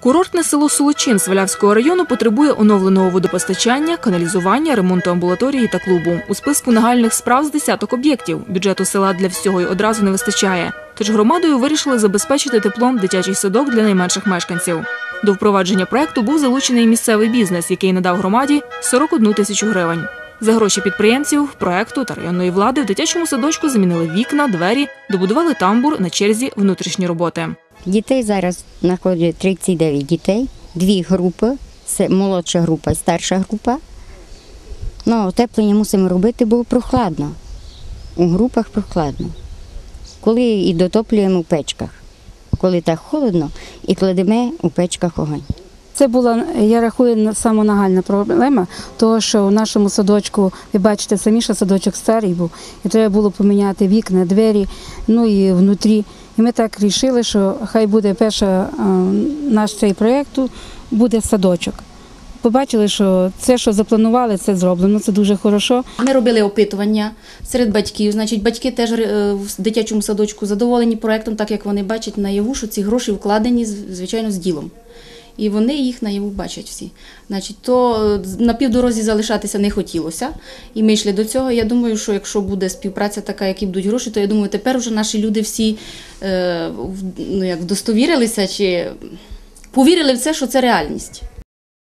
Курортне село Солочин Свалявського району потребує оновленого водопостачання, каналізування, ремонту амбулаторії та клубу. У списку нагальних справ з десяток об'єктів. Бюджету села для всього й одразу не вистачає. Тож громадою вирішили забезпечити теплом дитячий садок для найменших мешканців. До впровадження проекту був залучений місцевий бізнес, який надав громаді 41 тисячу гривень. За гроші підприємців, проекту та районної влади в дитячому садочку замінили вікна, двері, добудували тамбур на черзі внутрішні роботи. Дітей зараз знаходять 39 дітей, дві групи, це молодша група і старша група. Ну, отеплення мусимо робити, бо прохладно. У групах прохладно. Коли і дотоплюємо в печках. Коли так холодно, і кладемо у печках огонь. Це була, я рахую, саме проблема, тому що в нашому садочку, ви бачите, самі що садочок старий був, і треба було поміняти вікна, двері, ну і внутрі. І ми так вирішили, що хай буде перша е, наш цей проєкту, буде садочок. Побачили, що це, що запланували, це зроблено, це дуже хорошо. Ми робили опитування серед батьків. Значить, батьки теж е, в дитячому садочку задоволені проектом, так як вони бачать наяву, що ці гроші вкладені звичайно з ділом. І вони їх наяву бачать всі. Значить, то е, на півдорозі залишатися не хотілося. І ми йшли до цього. Я думаю, що якщо буде співпраця така, які будуть гроші, то я думаю, тепер вже наші люди всі е, ну, як вдостовірилися чи повірили в це, що це реальність.